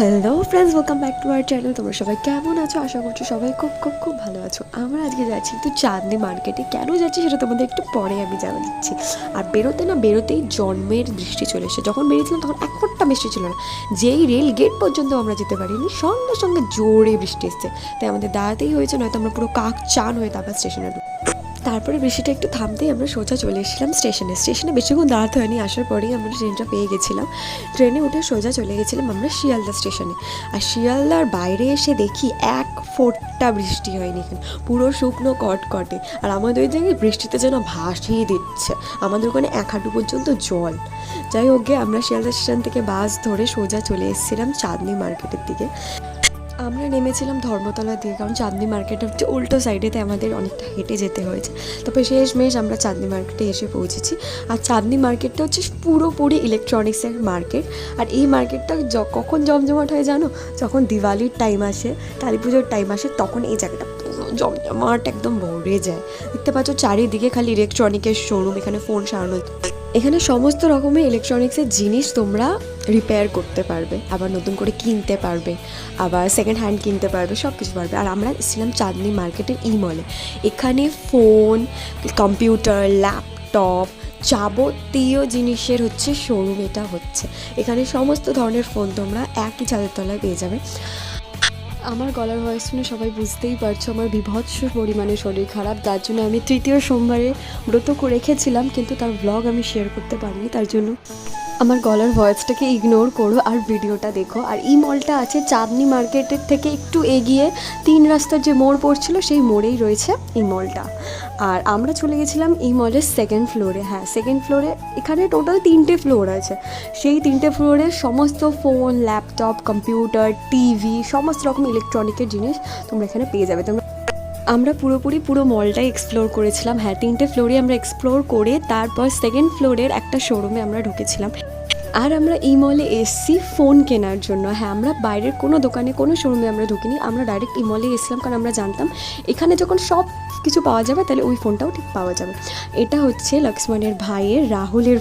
Hello friends welcome back to our channel তোমরা সবাই কেমন আছো? আশা করছ সবাই খুব খুব খুব ভালো আছো। আমরা আজকে যাচ্ছি একটু চাঁদনি মার্কেটে কেন যাচ্ছি সেটা তোমাদের একটু পরে আমি জানা দিচ্ছি। আর বেরোতে না বেরোতেই জন্মের বৃষ্টি চলে এসে যখন বেরিয়েছিলাম তখন এক ফোঁটা বৃষ্টি ছিল না। যেই রেল গেট পর্যন্ত আমরা যেতে পারিনি, সঙ্গে সঙ্গে জোরে বৃষ্টি এসছে। তাই আমাদের দাঁড়াতেই হয়েছে, নয়তো আমরা পুরো কাক চান হয়ে তারপর স্টেশনে তারপরে বৃষ্টিটা একটু থামতেই আমরা সোজা চলে এসেছিলাম স্টেশনে। স্টেশনে বেশিক্ষণ দাঁড়াতে হয়নি আসার পরেই আমরা ট্রেনটা পেয়ে গেছিলাম। ট্রেনে উঠে সোজা চলে গেছিলাম আমরা শিয়ালদা স্টেশনে। আর শিয়ালদার বাইরে এসে দেখি এক ফোঁটা বৃষ্টি হয়নি এখানে, পুরো শুকনো কটকটে। আর আমাদের ওই জায়গায় বৃষ্টিতে যেন ভাসিয়ে দিচ্ছে, আমাদের ওখানে এক হাঁটু পর্যন্ত জল। যাই হোক আমরা শিয়ালদা স্টেশন থেকে বাস ধরে সোজা চলে এসেছিলাম চাঁদনি মার্কেটের দিকে। আমরা নেমেছিলাম ধর্মতলা দিয়ে, কারণ চাঁদনি মার্কেট হচ্ছে উল্টো সাইডেতে আমাদের অনেকটা হেঁটে যেতে হয়েছে। তারপরে শেষমেশ আমরা চাঁদনি মার্কেটে এসে পৌঁছেছি। আর চাঁদনি মার্কেটটা হচ্ছে পুরোপুরি ইলেকট্রনিক্সের মার্কেট। আর এই মার্কেটটা কখন জমজমাট হয় জানো? যখন দিওয়ালির টাইম আসে, কালী পুজোর টাইম আসে, তখন এই জায়গাটা জমজমাট একদম ভরে যায়। দেখতে পাচ্ছ চারিদিকে খালি ইলেকট্রনিকের শোরুম এখানে ফোন সারানো। এখানে সমস্ত রকমের ইলেকট্রনিক্সের জিনিস তোমরা রিপেয়ার করতে পারবে, আবার নতুন করে কিনতে পারবে, আবার সেকেন্ড হ্যান্ড কিনতে পারবে সব কিছু পারবে। আর আমরা এসেছিলাম চাঁদনি মার্কেটের ই মলে এখানে ফোন কম্পিউটার ল্যাপটপ যাবতীয় জিনিসের হচ্ছে শোরুম এটা হচ্ছে। এখানে সমস্ত ধরনের ফোন তোমরা একই ছাদের তলায় পেয়ে যাবে। আমার গলার ভয়েস শুনে সবাই বুঝতেই পারছ, আমার বিভৎস পরিমাণে শরীর খারাপ। তার জন্য আমি তৃতীয় সোমবারে ব্রত রেখেছিলাম, কিন্তু তার ব্লগ আমি শেয়ার করতে পারিনি, তার জন্য। আমার গলার ভয়েসটাকে ইগনোর করো আর ভিডিওটা দেখো। আর এই মলটা আছে চাঁদনি মার্কেটের থেকে একটু এগিয়ে। তিন রাস্তার যে মোড় পড়ছিল সেই মোড়েই রয়েছে এই মলটা আর আমরা চলে গেছিলাম এই মলের সেকেন্ড ফ্লোরে হ্যাঁ সেকেন্ড ফ্লোরে এখানে টোটাল তিনটে ফ্লোর আছে। সেই তিনটে ফ্লোরে সমস্ত ফোন ল্যাপটপ কম্পিউটার টিভি সমস্ত রকম ইলেকট্রনিকের জিনিস তোমরা এখানে পেয়ে যাবে। তোমরা আমরা পুরোপুরি পুরো মলটাই এক্সপ্লোর করেছিলাম। হ্যাঁ তিনটে ফ্লোরে আমরা এক্সপ্লোর করে তারপর সেকেন্ড ফ্লোরের একটা শোরুমে আমরা ঢুকেছিলাম। আর আমরা এই মলে এসছি ফোন কেনার জন্য। হ্যাঁ আমরা বাইরের কোনো দোকানে, কোনো শোরুমে আমরা ঢুকিনি। আমরা ডাইরেক্ট এই মলে এসেছিলাম কারণ আমরা জানতাম, এখানে যখন সব কিছু পাওয়া যাবে তাহলে ওই ফোনটাও ঠিক পাওয়া যাবে। এটা হচ্ছে লক্ষ্মণের ভাইয়ের রাহুলের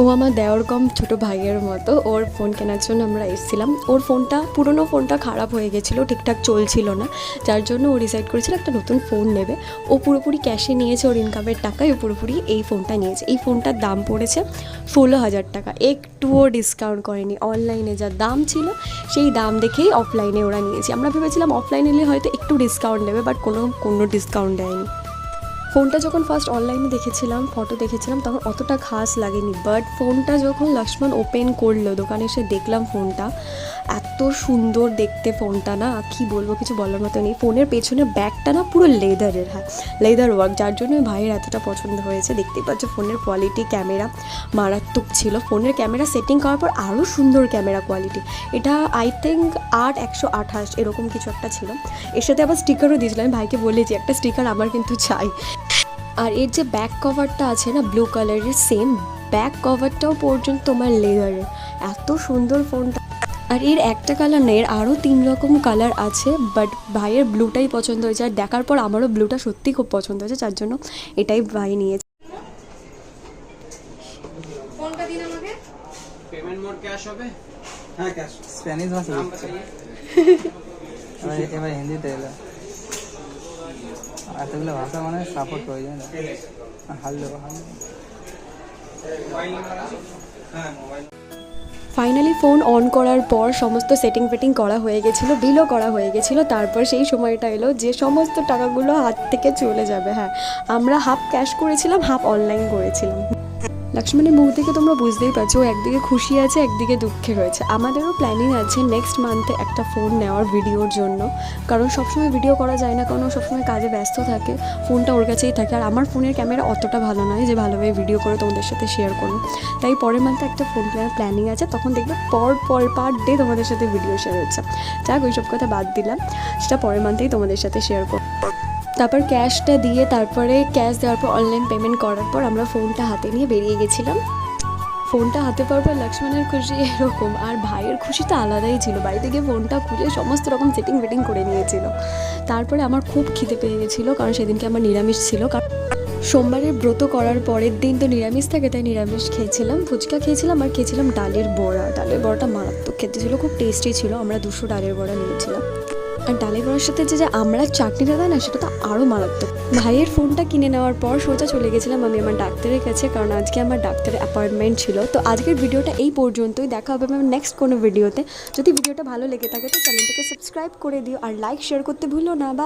ও আমার দেওয়ার কম ছোট ভাইয়ের মতো। ওর ফোন কেনার জন্য আমরা এসেছিলাম। ওর ফোনটা পুরনো ফোনটা খারাপ হয়ে গেছিল, ঠিকঠাক চলছিল না। যার জন্য ও ডিসাইড করেছিল একটা নতুন ফোন নেবে। ও পুরোপুরি ক্যাশে নিয়েছে, ওর ইনকামের টাকায় ও পুরোপুরি এই ফোনটা নিয়েছে। এই ফোনটার দাম পড়েছে ষোলো হাজার টাকা। একটুও ডিসকাউন্ট করেনি। অনলাইনে যা দাম ছিল, সেই দাম দেখেই অফলাইনে ওরা নিয়েছে। আমরা ভেবেছিলাম অফলাইনে নিলে হয়তো একটু ডিসকাউন্ট দেবে বাট কোনো কোনো ডিসকাউন্ট দেয়নি। ফোনটা যখন ফার্স্ট অনলাইনে দেখেছিলাম ফটো দেখেছিলাম, তখন অতটা খাস লাগেনি। বাট ফোনটা যখন লক্ষ্মণ ওপেন করল, দোকানে এসে দেখলাম ফোনটা এত সুন্দর দেখতে ফোনটা না, কি বলব কিছু বলার মতো নেই। ফোনের পেছনে ব্যাগটা না পুরো লেদারের হ্যাঁ লেদার ওয়ার্ক, যার জন্য ভাইয়ের এতটা পছন্দ হয়েছে। দেখতেই পাচ্ছ ফোনের কোয়ালিটি ক্যামেরা মারাত্মক ছিল। ফোনের ক্যামেরা সেটিং করার পর আরও সুন্দর ক্যামেরা কোয়ালিটি এটা আই থিঙ্ক আট, একশো আঠাশ, এরকম কিছু একটা ছিল। এর সাথে আবার স্টিকারও দিয়েছিলাম আমি ভাইকে বলেছি, একটা স্টিকার আমার কিন্তু চাই। আর এর যে ব্যাক কভারটা আছে না ব্লু কালারের সেম ব্যাক কভারটাও পর্যন্ত তোমার লেদারের। এত সুন্দর ফোনটা। আর এর একটা কালারের আরও তিন রকম কালার আছে বাট ভাইয়ের ব্লুটাই পছন্দ হয়েছে আর দেখার পর আমারও ব্লুটা সত্যি খুব পছন্দ হয়েছে যার জন্য এটাই ভাই নিয়েছে। হ্যাঁ মোবাইল ফাইনালি ফোন অন করার পর সমস্ত সেটিং ফেটিং করা হয়ে গেছিল বিলও করা হয়ে গেছিল। তারপর সেই সময়টা এলো যে সমস্ত টাকাগুলো হাত থেকে চলে যাবে হ্যাঁ। আমরা হাফ ক্যাশ করেছিলাম হাফ অনলাইন করেছিলাম। লক্ষ্মণের মুখ থেকে তোমরা বুঝতেই পারছ, ও একদিকে খুশি আছে, একদিকে দুঃখে রয়েছে। আমাদেরও প্ল্যানিং আছে নেক্সট মান্থে একটা ফোন নেওয়ার ভিডিওর জন্য। কারণ সবসময় ভিডিও করা যায় না, কারণ ও সবসময় কাজে ব্যস্ত থাকে ফোনটা ওর কাছেই থাকে। আর আমার ফোনের ক্যামেরা অতটা ভালো নয় যে ভালোভাবে ভিডিও করে তোমাদের সাথে শেয়ার করব তাই পরের মান্থে একটা ফোন কেনার প্ল্যানিং আছে, তখন দেখবে পর পর পার ডে তোমাদের সাথে ভিডিও শেয়ার হচ্ছে। যাক, ওইসব কথা বাদ দিলাম। সেটা পরের মান্থেই তোমাদের সাথে শেয়ার করব। তারপর ক্যাশটা দিয়ে তারপরে ক্যাশ দেওয়ার পর অনলাইন পেমেন্ট করার পর আমরা ফোনটা হাতে নিয়ে বেরিয়ে গেছিলাম। ফোনটা হাতে পাওয়ার পর লক্ষ্মণের খুশি এরকম, আর ভাইয়ের খুশি তো আলাদাই ছিল। বাড়িতে গিয়ে ফোনটা খুলে সমস্ত রকম সেটিং ফেটিং করে নিয়েছিল। তারপরে আমার খুব খিদে পেয়ে গেছিল, কারণ সেদিনকে আমার নিরামিষ ছিল। কারণ সোমবারের ব্রত করার পরের দিন তো নিরামিষ থাকে, তাই নিরামিষ খেয়েছিলাম। ফুচকা খেয়েছিলাম আর খেয়েছিলাম ডালের বড়া। ডালের বড়াটা মারাত্মক খেতে ছিল, খুব টেস্টি ছিল। আমরা দুশো ডালের বড়া নিয়েছিলাম। আর ডালে বড়ার সাথে যে যে আমরা চাটনিটা দেয় না, সেটা তো আরও মারাত্মক। ভাইয়ের ফোনটা কিনে নেওয়ার পর সোজা চলে গেছিলাম আমি আমার ডাক্তারের কাছে, কারণ আজকে আমার ডাক্তারের অ্যাপয়েন্টমেন্ট ছিল। তো আজকের ভিডিওটা এই পর্যন্তই। দেখা হবে আমার নেক্সট কোনো ভিডিওতে যদি ভিডিওটা ভালো লেগে থাকে, তো চ্যানেলটাকে সাবস্ক্রাইব করে দিও আর লাইক শেয়ার করতে ভুলো না। বা